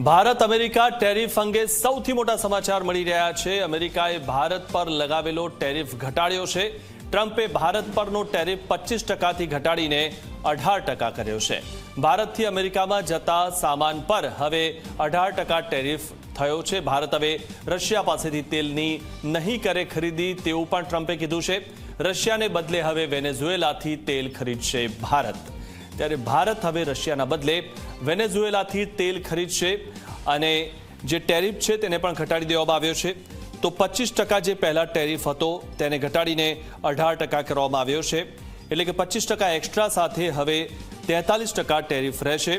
Bharat, America tariff અંગે સૌથી મોટા સમાચાર મળી રહ્યા છે. અમેરિકાએ ભારત પર લગાવેલો ટેરિફ ઘટાડ્યો છે. ટ્રમ્પે ભારત પરનો ટેરિફ પચીસ ટકાથી ઘટાડીને અઢાર ટકા કર્યો છે. ભારતથી અમેરિકામાં જતા સામાન પર હવે અઢાર ટકા ટેરિફ થયો છે. ભારત હવે રશિયા પાસેથી તેલની નહીં કરે ખરીદી તેવું પણ ટ્રમ્પે કીધું છે. રશિયાને બદલે હવે વેનેઝુએલાથી તેલ ખરીદશે ભારત. ત્યારે ભારત હવે રશિયાના બદલે વેનેઝુએલાથી તેલ ખરીદશે અને જે ટેરિફ છે તેને પણ ઘટાડી દેવામાં આવ્યો છે. તો પચીસ ટકા જે પહેલાં ટેરિફ હતો તેને ઘટાડીને અઢાર ટકા કરવામાં આવ્યો છે. એટલે કે પચીસ ટકા એક્સ્ટ્રા સાથે હવે તેતાલીસ ટકા ટેરિફ રહેશે.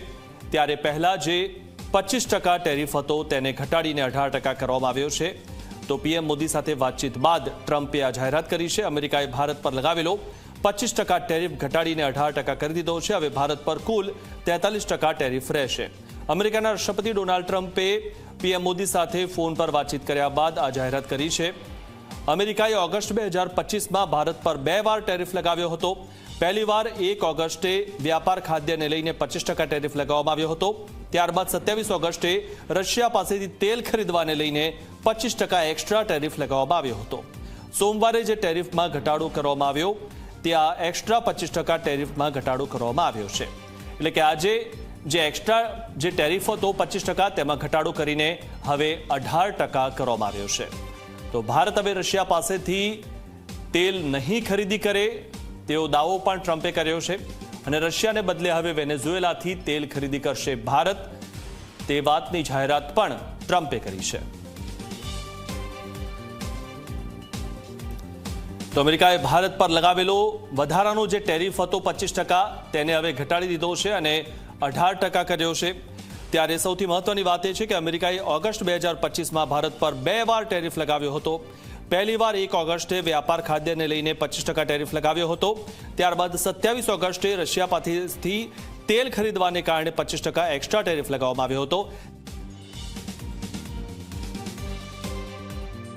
ત્યારે પહેલાં જે પચીસ ટકા ટેરિફ હતો તેને ઘટાડીને અઢાર ટકા કરવામાં આવ્યો છે. તો પીએમ મોદી સાથે વાતચીત બાદ ટ્રમ્પે આ જાહેરાત કરી છે. અમેરિકાએ ભારત પર લગાવેલો પચીસ ટકા ટેરિફ ઘટાડીને અઢાર ટકા કરી દીધો છે. હવે ભારત પર કુલ તેતાલીસ ટકા ટેરિફ રહેશે. અમેરિકાના રાષ્ટ્રપતિ ડોનાલ્ડ ટ્રમ્પે પીએમ મોદી સાથે ફોન પર વાતચીત કર્યા બાદ આ જાહેરાત કરી છે. અમેરિકાએ ઓગસ્ટ બે હજાર પચીસમાં ભારત પર બે વાર ટેરિફ લગાવ્યો હતો. પહેલીવાર એક ઓગસ્ટે વ્યાપાર ખાદ્યને લઈને પચીસ ટકા ટેરિફ લગાવવામાં આવ્યો હતો. ત્યારબાદ સત્યાવીસ ઓગસ્ટે રશિયા પાસેથી તેલ ખરીદવાને લઈને પચીસ ટકા એક્સ્ટ્રા ટેરિફ લગાવવામાં આવ્યો હતો. સોમવારે જે ટેરિફમાં ઘટાડો કરવામાં આવ્યો, ત્યાં એક્સ્ટ્રા પચીસ ટકા ટેરિફમાં ઘટાડો કરવામાં આવ્યો છે. એટલે કે આજે જે એક્સ્ટ્રા જે ટેરિફ હતો પચીસ ટકા, તેમાં ઘટાડો કરીને હવે અઢાર ટકા કરવામાં આવ્યો છે. તો ભારત હવે રશિયા પાસેથી તેલ નહીં ખરીદી કરે, તેવો દાવો પણ ટ્રમ્પે કર્યો છે. અને રશિયાને બદલે હવે વેનેઝુએલાથી તેલ ખરીદી કરશે ભારત. તે વાતની જાહેરાત પણ ટ્રમ્પે કરી છે. તો અમેરિકાએ ભારત પર લગાવેલો વધારાનો જે ટેરિફ હતો પચીસ ટકા, તેને હવે ઘટાડી દીધો છે અને અઢાર ટકા કર્યો છે. ત્યારે સૌથી મહત્વની વાત એ છે કે અમેરિકાએ ઓગસ્ટ બે હજાર પચીસમાં ભારત પર બે વાર ટેરિફ લગાવ્યો હતો. પહેલીવાર એક ઓગસ્ટે વ્યાપાર ખાદ્યને લઈને પચીસ ટકા ટેરિફ લગાવ્યો હતો. ત્યારબાદ સત્યાવીસ ઓગસ્ટે રશિયા પાસેથી તેલ ખરીદવાને કારણે પચીસ ટકા એક્સ્ટ્રા ટેરિફ લગાવવામાં આવ્યો હતો.